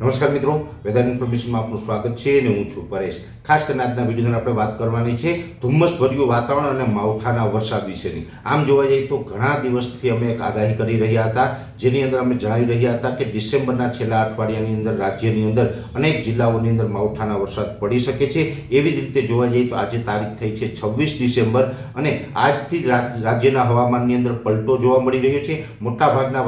નમસ્કાર મિત્રો વેધર ઇન્ફોર્મેશનમાં આપનું સ્વાગત છે અને હું છું પરેશ. ખાસ કરીને આજના વિડીયોની આપણે વાત કરવાની છે ધુમ્મસભર્યું વાતાવરણ અને માવઠાના વરસાદ વિશેની. આમ જોવા જઈએ તો ઘણા દિવસથી અમે એક આગાહી કરી રહ્યા હતા, જેની અંદર અમે જણાવી રહ્યા હતા કે ડિસેમ્બરના છેલ્લા અઠવાડિયાની અંદર રાજ્યની અંદર અનેક જિલ્લાઓની અંદર માવઠાના વરસાદ પડી શકે છે. એવી જ રીતે જોવા જઈએ તો આજે તારીખ થઈ છે છવ્વીસ ડિસેમ્બર અને આજથી રાજ્યના હવામાનની અંદર પલટો જોવા મળી રહ્યો છે. મોટાભાગના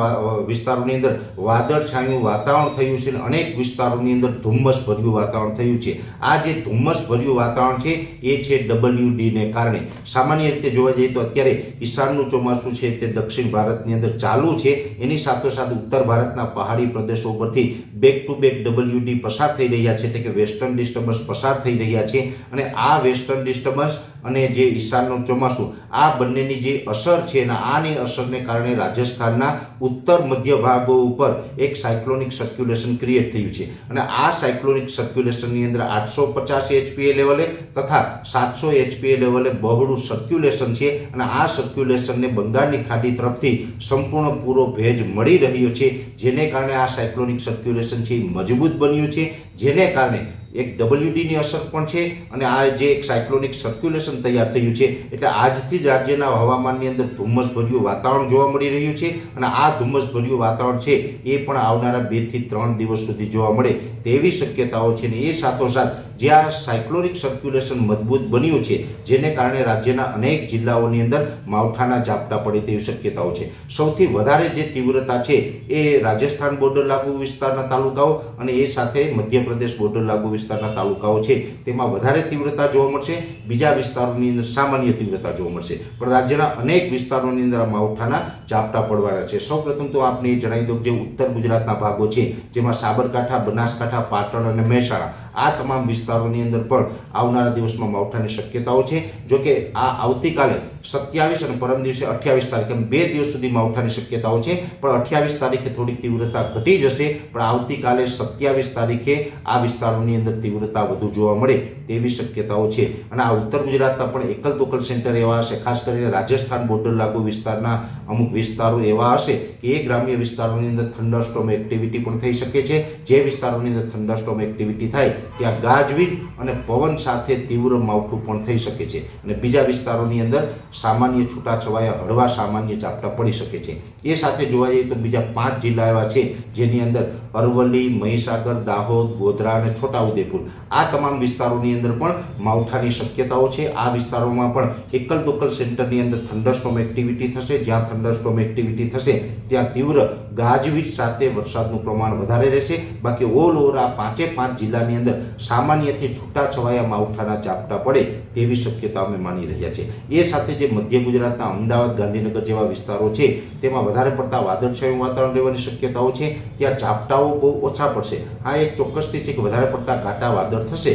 વિસ્તારોની અંદર વાદળછાયું વાતાવરણ થયું છે અને અનેક વિસ્તારોની અંદર ધુમ્મસ ભર્યું વાતાવરણ થયું છે. આ જે ધુમ્મસ ભર્યું વાતાવરણ છે, એ છે ડબલ્યુ ને કારણે. સામાન્ય રીતે જોવા જઈએ તો અત્યારે ઈશાનનું ચોમાસું છે, તે દક્ષિણ ભારતની અંદર ચાલુ છે. એની સાથોસાથ ઉત્તર ભારતના પહાડી પ્રદેશો પરથી બેક ટુ બેક ડબલ્યુ પસાર થઈ રહ્યા છે, એટલે કે વેસ્ટર્ન ડિસ્ટર્બન્સ પસાર થઈ રહ્યા છે. અને આ વેસ્ટર્ન ડિસ્ટર્બન્સ અને જે ઈશાનનું ચોમાસું, આ બંનેની જે અસર છે અને આની અસરને કારણે રાજસ્થાનના ઉત્તર મધ્ય ભાગો ઉપર એક સાયક્લોનિક સર્ક્યુલેશન ક્રિએટ થયું છે. અને આ સાયક્લોનિક સર્ક્યુલેશનની અંદર આઠસો પચાસ એચપીએ લેવલે તથા સાતસો એચપીએ લેવલે બહોળું સર્ક્યુલેશન છે. અને આ સર્ક્યુલેશનને બંગાળની ખાડી તરફથી સંપૂર્ણ પૂરો ભેજ મળી રહ્યો છે, જેને કારણે આ સાયક્લોનિક સર્ક્યુલેશન છે, એ મજબૂત બન્યું છે, જેને કારણે એક ડબલ્યુડીની અસર પણ છે અને આ જે એક સાયક્લોનિક સર્ક્યુલેશન તૈયાર થયું છે, એટલે આજથી જ રાજ્યના હવામાનની અંદર ધુમ્મસભર્યું વાતાવરણ જોવા મળી રહ્યું છે અને આ ધુમ્મસભર્યું વાતાવરણ છે, એ પણ આવનારા બેથી ત્રણ દિવસ સુધી જોવા મળે તેવી શક્યતાઓ છે ને એ સાથોસાથ જે આ સાયક્લોનિક સર્ક્યુલેશન મજબૂત બન્યું છે, જેને કારણે રાજ્યના અનેક જિલ્લાઓની અંદર માવઠાના ઝાપટા પડે તેવી શક્યતાઓ છે. સૌથી વધારે જે તીવ્રતા છે એ રાજસ્થાન બોર્ડર લાગુ વિસ્તારના તાલુકાઓ અને એ સાથે મધ્યપ્રદેશ બોર્ડર લાગુ વિસ્તારના તાલુકાઓ છે. તેમાં વધારે તીવ્રતા જોવા મળશે, બીજા વિસ્તારોની અંદર સામાન્ય તીવ્રતા જોવા મળશે. પણ રાજ્યના અનેક વિસ્તારોની અંદર માવઠાના ઝાપટા પડવાના છે. સૌપ્રથમ તો આપને જણાવી દઉં જે ઉત્તર ગુજરાતના ભાગો છે, જેમાં સાબરકાંઠા, બનાસકાંઠા, પાટણ અને મહેસાણા, આ તમામ વિસ્તારોની અંદર પણ આવનારા દિવસમાં માવઠાની શક્યતાઓ છે. જો કે આ આવતીકાલે સત્યાવીસ અને પરમ દિવસે અઠ્યાવીસ તારીખ બે દિવસ સુધી માવઠાની શક્યતાઓ છે. પણ અઠ્યાવીસ તારીખે થોડીક તીવ્રતા ઘટી જશે. પણ આવતીકાલે સત્યાવીસ તારીખે આ વિસ્તારોની અંદર તીવ્રતા વધુ જોવા મળે તેવી શક્યતાઓ છે. અને આ ઉત્તર ગુજરાતના પણ એકલ દોકલ સેન્ટર એવા હશે. ખાસ કરીને રાજસ્થાન બોર્ડર લાગુ વિસ્તારના અમુક વિસ્તારો એવા હશે કે એ ગ્રામ્ય વિસ્તારોની અંદર થંડરસ્ટોમ એક્ટિવિટી પણ થઈ શકે છે. જે વિસ્તારોની અંદર થંડરસ્ટોમ એક્ટિવિટી થાય, ત્યાં ગાજવીજ અને પવન સાથે તીવ્ર માવઠું પણ થઈ શકે છે. અને બીજા વિસ્તારોની અંદર સામાન્ય છૂટાછવાયા હળવા સામાન્ય ઝાપટા પડી શકે છે. એ સાથે જોવા જઈએ તો બીજા પાંચ જિલ્લા એવા છે જેની અંદર અરવલ્લી, મહીસાગર, દાહોદ, ગોધરા અને છોટાઉદેપુર. આ તમામ વિસ્તારોની અંદર પણ માવઠાની શક્યતાઓ છે. આ વિસ્તારોમાં પણ એકલ દોકલ સેન્ટરની અંદર થંડરસ્ટોમ એક્ટિવિટી થશે. જ્યાં થંડરસ્ટોમ એક્ટિવિટી થશે, ત્યાં તીવ્ર ગાજવીજ સાથે વરસાદનું પ્રમાણ વધારે રહેશે. બાકી ઓલ ઓવર આ પાંચે પાંચ જિલ્લાની અંદર સામાન્યથી છૂટાછવાયા માવઠાના ઝાપટા પડે તેવી શક્યતા અમે માની રહ્યા છે એ સાથે જે મધ્ય ગુજરાતના અમદાવાદ, ગાંધીનગર જેવા વિસ્તારો છે, તેમાં વધારે પડતા વાદળછાયું વાતાવરણ રહેવાની શક્યતાઓ છે. ત્યાં ઝાપટાઓ બહુ ઓછા પડશે. આ એક ચોક્કસથી છે કે વધારે પડતા ઘાટા વાદળ થશે.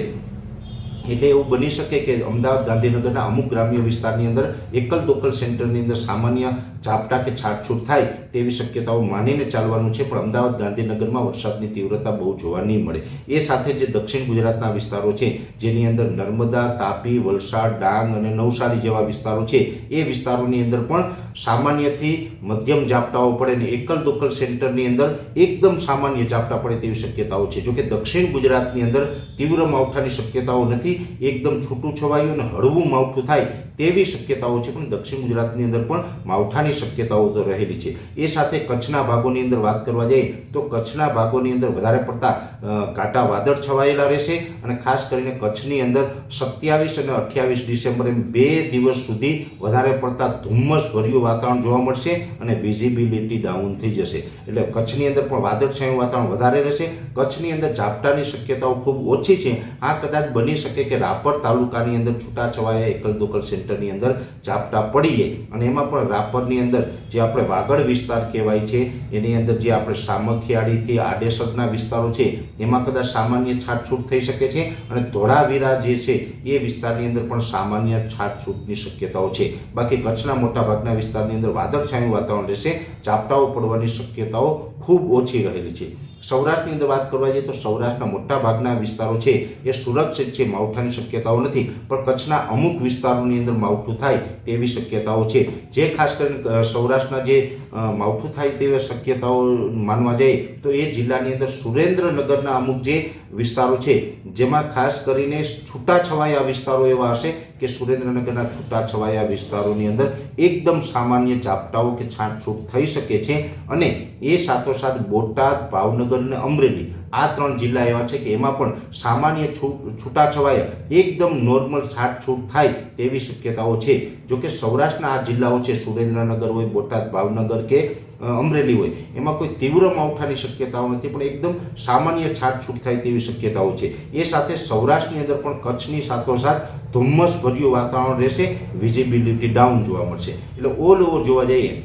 એટલે એવું બની શકે કે અમદાવાદ ગાંધીનગરના અમુક ગ્રામ્ય વિસ્તારની અંદર એકલ દોકલ સેન્ટરની અંદર સામાન્ય ઝાપટા કે છાટછૂટ થાય તેવી શક્યતાઓ માનીને ચાલવાનું છે, પણ અમદાવાદ ગાંધીનગરમાં વરસાદની તીવ્રતા બહુ જોવા નહીં મળે. એ સાથે જે દક્ષિણ ગુજરાતના વિસ્તારો છે, જેની અંદર નર્મદા, તાપી, વલસાડ, ડાંગ અને નવસારી જેવા વિસ્તારો છે. એ વિસ્તારોની અંદર પણ સામાન્યથી મધ્યમ ઝાપટાઓ પડે ને એકલ દોકલ સેન્ટરની અંદર એકદમ સામાન્ય ઝાપટા પડે તેવી શક્યતાઓ છે. જોકે દક્ષિણ ગુજરાતની અંદર તીવ્ર માવઠાની શક્યતાઓ નથી, એકદમ છૂટું છવાયું અને હળવું માવઠું થાય તેવી શક્યતાઓ છે, પણ દક્ષિણ ગુજરાતની અંદર પણ માવઠાની શક્યતાઓ તો રહેલી છે. એ સાથે કચ્છના ભાગોની અંદર વાત કરવા જઈએ, તો કચ્છના ભાગોની અંદર વધારે પડતા કાંટા વાદળ છવાયેલા રહેશે અને ખાસ કરીને કચ્છની અંદર સત્યાવીસ અને અઠ્યાવીસ ડિસેમ્બર એમ બે દિવસ સુધી વધારે પડતા ધુમ્મસ ભર્યું વાતાવરણ જોવા મળશે અને વિઝિબિલિટી ડાઉન થઈ જશે. એટલે કચ્છની અંદર પણ વાદળછાયું વાતાવરણ વધારે રહેશે. કચ્છની અંદર ઝાપટાની શક્યતાઓ ખૂબ ઓછી છે. આ કદાચ બની શકે કે રાપર તાલુકાની અંદર છૂટાછવાયા એકલ દોકલ સેન્ટરની અંદર ઝાપટા પડીએ અને એમાં પણ રાપરની અંદર જે આપણે વાગડ વિસ્તાર કહેવાય છે, એની અંદર જે આપણે સામખિયાળીથી આડેસરના વિસ્તારો છે, એમાં કદાચ સામાન્ય છાટછૂટ થઈ શકે છે અને ધોળાવીરા જે છે, એ વિસ્તારની અંદર પણ સામાન્ય છાટછૂટની શક્યતાઓ છે. બાકી કચ્છના મોટાભાગના વિસ્તારની અંદર વાદળછાયું વાતાવરણ રહેશે, ઝાપટાઓ પડવાની શક્યતાઓ ખૂબ ઓછી રહેલી છે. સૌરાષ્ટ્રની અંદર વાત કરવા જઈએ તો સૌરાષ્ટ્રના મોટા ભાગના વિસ્તારો છે, એ સુરક્ષિત છે, માવઠાની શક્યતાઓ નથી. પણ કચ્છના અમુક વિસ્તારોની અંદર માવઠું થાય તેવી શક્યતાઓ છે. જે ખાસ કરીને સૌરાષ્ટ્રના જે માવઠું થાય તેવી શક્યતાઓ માનવા જાય તો એ જિલ્લાની અંદર સુરેન્દ્રનગરના અમુક જે વિસ્તારો છે, જેમાં ખાસ કરીને છૂટાછવાયા વિસ્તારો એવા હશે કે સુરેન્દ્રનગરના છૂટાછવાયા વિસ્તારોની અંદર એકદમ સામાન્ય ઝાપટાઓ કે છાંટછૂટ થઈ શકે છે અને એ સાથોસાથ બોટાદ, ભાવનગર અને અમરેલી આ ત્રણ જિલ્લા એવા છે કે એમાં પણ સામાન્ય છૂટ, છૂટાછવાયા એકદમ નોર્મલ છાંટછૂટ થાય તેવી શક્યતાઓ છે. જો કે સૌરાષ્ટ્રના આ જિલ્લાઓ છે સુરેન્દ્રનગર હોય, બોટાદ, ભાવનગર કે અમરેલી હોય. એમાં કોઈ તીવ્ર માવઠાની શક્યતાઓ નથી, પણ એકદમ સામાન્ય છાટછૂટ થાય તેવી શક્યતાઓ છે. એ સાથે સૌરાષ્ટ્રની અંદર પણ કચ્છની સાથોસાથ ધુમ્મસ ભર્યું વાતાવરણ રહેશે વિઝિબિલિટી ડાઉન જોવા મળશે. એટલે ઓલ ઓવર જોવા જઈએ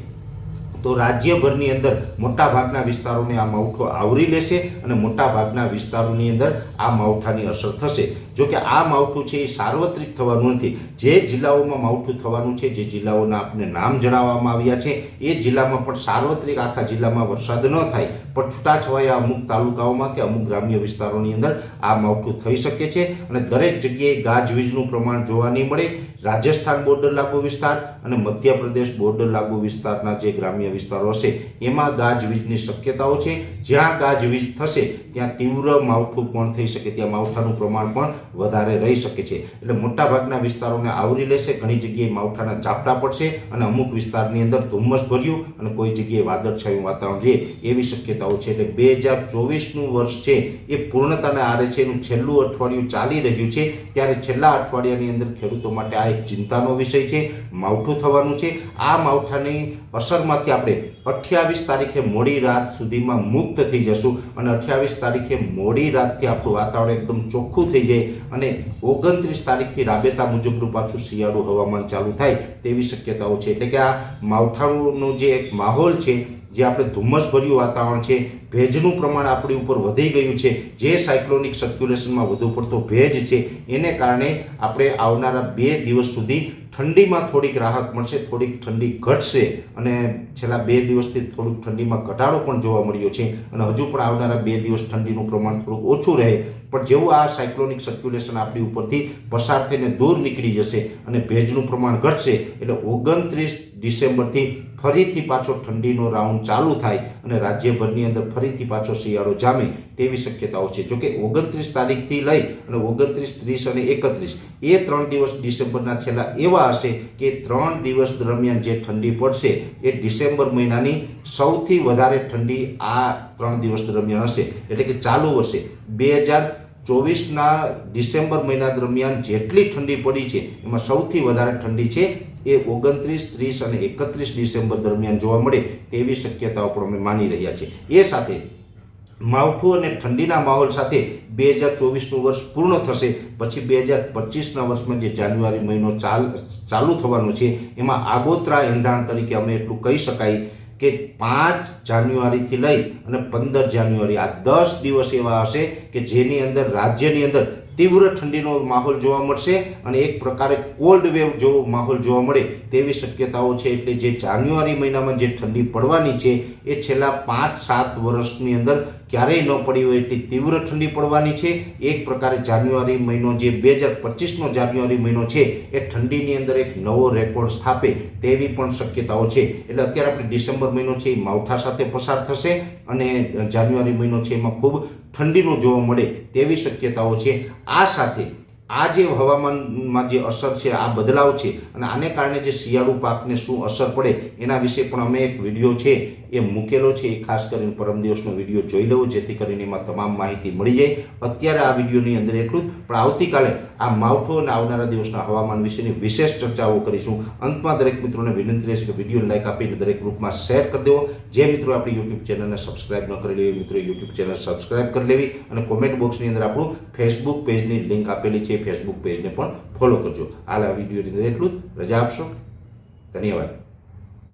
તો રાજ્યભરની અંદર મોટાભાગના વિસ્તારોને આ માવઠો આવરી લેશે અને મોટાભાગના વિસ્તારોની અંદર આ માવઠાની અસર થશે. જો કે આ માવઠું છે એ સાર્વત્રિક થવાનું નથી. જે જિલ્લાઓમાં માવઠું થવાનું છે, જે જિલ્લાઓના આપને નામ જણાવવામાં આવ્યા છે, એ જિલ્લામાં પણ સાર્વત્રિક આખા જિલ્લામાં વરસાદ ન થાય. પણ છૂટાછવાયા અમુક તાલુકાઓમાં કે અમુક ગ્રામ્ય વિસ્તારોની અંદર આ માવઠું થઈ શકે છે અને દરેક જગ્યાએ ગાજવીજનું પ્રમાણ જોવા નહીં મળે. રાજસ્થાન બોર્ડર લાગુ વિસ્તાર અને મધ્યપ્રદેશ બોર્ડર લાગુ વિસ્તારના જે ગ્રામ્ય વિસ્તારો હશે, એમાં ગાજવીજની શક્યતાઓ છે. જ્યાં ગાજવીજ થશે, ત્યાં તીવ્ર માવઠું પણ થઈ શકે, ત્યાં માવઠાનું પ્રમાણ પણ વધારે રહી શકે છે. એટલે મોટાભાગના વિસ્તારોને આવરી લેશે, ઘણી જગ્યાએ માવઠાના ઝાપટા પડશે અને અમુક વિસ્તારની અંદર ધુમ્મસ ભર્યું અને કોઈ જગ્યાએ વાદળછાયું વાતાવરણ રહે, એવી શક્યતાઓ છે. એટલે બે હજાર ચોવીસનું વર્ષ છે, એ પૂર્ણતાને આરે છે. એનું છેલ્લું અઠવાડિયું ચાલી રહ્યું છે. ત્યારે છેલ્લા અઠવાડિયાની અંદર ખેડૂતો માટે આ એક ચિંતાનો વિષય છે, માવઠું થવાનું છે. આ માવઠાની અસરમાંથી આપણે અઠ્યાવીસ તારીખે મોડી રાત સુધીમાં મુક્ત થઈ જશું અને અઠ્યાવીસ તારીખે મોડી રાતથી આપણું વાતાવરણ એકદમ ચોખ્ખું થઈ જાય અને ઓગણત્રીસ તારીખથી રાબેતા મુજબનું પાછું શિયાળુ હવામાન ચાલુ થાય તેવી શક્યતાઓ છે. એટલે કે આ માવઠાનું જે એક માહોલ છે, જે આપણે ધુમ્મસભર્યું વાતાવરણ છે ભેજનું પ્રમાણ આપણી ઉપર વધી ગયું છે. જે સાયક્લોનિક સર્ક્યુલેશનમાં વધુ પડતો ભેજ છે, એને કારણે આપણે આવનારા બે દિવસ સુધી ઠંડીમાં થોડીક રાહત મળશે, થોડીક ઠંડી ઘટશે અને છેલ્લા બે દિવસથી થોડુંક ઠંડીમાં ઘટાડો પણ જોવા મળ્યો છે અને હજુ પણ આવનારા બે દિવસ ઠંડીનું પ્રમાણ થોડુંક ઓછું રહે. પણ જેવું આ સાયક્લોનિક સર્ક્યુલેશન આપણી ઉપરથી પસાર થઈને દૂર નીકળી જશે અને ભેજનું પ્રમાણ ઘટશે, એટલે ઓગણત્રીસ ડિસેમ્બરથી ફરીથી પાછો ઠંડીનો રાઉન્ડ ચાલુ થાય અને રાજ્યભરની અંદર ફરીથી પાછો શિયાળો જામે તેવી શક્યતાઓ છે. જોકે ઓગણત્રીસ તારીખથી લઈ અને ઓગણત્રીસ, ત્રીસ અને એકત્રીસ એ ત્રણ દિવસ ડિસેમ્બરના છેલ્લા એવા હશે કે ત્રણ દિવસ દરમિયાન જે ઠંડી પડશે એ ડિસેમ્બર મહિનાની સૌથી વધારે ઠંડી આ ત્રણ દિવસ દરમિયાન હશે. એટલે કે ચાલુ વર્ષે. બે હજાર ચોવીસના ડિસેમ્બર મહિના દરમિયાન જેટલી ઠંડી પડી છે, એમાં સૌથી વધારે ઠંડી છે એ ઓગણત્રીસ, ત્રીસ અને એકત્રીસ ડિસેમ્બર દરમિયાન જોવા મળે તેવી શક્યતાઓ પણ અમે માની રહ્યા છીએ. એ સાથે માવઠું અને ઠંડીના માહોલ સાથે બે હજાર ચોવીસનું વર્ષ પૂર્ણ થશે. પછી બે હજાર પચીસના વર્ષમાં જે જાન્યુઆરી મહિનો ચાલ, ચાલુ થવાનો છે, એમાં આગોતરા એંધાણ તરીકે અમે એટલું કહી શકાય કે પાંચ જાન્યુઆરીથી લઈ અને પંદર જાન્યુઆરી આ દસ દિવસ એવા હશે કે જેની અંદર રાજ્યની અંદર તીવ્ર ઠંડીનો માહોલ જોવા મળશે અને એક પ્રકારે કોલ્ડ વેવ જેવો માહોલ જોવા મળે તેવી શક્યતાઓ છે. એટલે જે જાન્યુઆરી મહિનામાં જે ઠંડી પડવાની છે, એ છેલ્લા પાંચ સાત વર્ષની અંદર ક્યારેય ન પડી હોય એટલી તીવ્ર ઠંડી પડવાની છે. એક પ્રકારે જાન્યુઆરી મહિનો જે બે હજાર પચીસનો જાન્યુઆરી મહિનો છે, એ ઠંડીની અંદર એક નવો રેકોર્ડ સ્થાપે તેવી પણ શક્યતાઓ છે. એટલે અત્યારે આપણે ડિસેમ્બર મહિનો છે, એ માવઠા સાથે પસાર થશે અને જાન્યુઆરી મહિનો છે, એમાં ખૂબ ઠંડીનું જોવા મળે તેવી શક્યતાઓ છે. આ સાથે આ જે હવામાનમાં જે અસર છે, આ બદલાવ છે અને આને કારણે જે શિયાળુ પાકને શું અસર પડે એના વિશે પણ અમે એક વીડિયો છે એ મૂકેલો છે. એ ખાસ કરીને પરમ દિવસનો વીડિયો જોઈ લેવો, જેથી કરીને એમાં તમામ માહિતી મળી જાય. અત્યારે આ વિડીયોની અંદર એટલું પણ આવતીકાલે આ માવઠું અને આવનારા દિવસના હવામાન વિશેની વિશેષ ચર્ચાઓ કરીશું. અંતમાં દરેક મિત્રોને વિનંતી રહેશે કે વીડિયો લાઇક આપીને દરેક ગ્રુપમાં શેર કરી દેવો. જે મિત્રો આપણી યુટ્યુબ ચેનલને સબસ્ક્રાઇબ ન કરી લેવી મિત્રો યુટ્યુબ ચેનલ સબસ્ક્રાઇબ કરી લેવી અને કોમેન્ટ બોક્સની અંદર આપણું ફેસબુક પેજની લિંક આપેલી છે. ફેસબુક પેજને પણ ફોલો કરજો. હાલ આ વિડીયોની અંદર એટલું જ. રજા આપશો. ધન્યવાદ.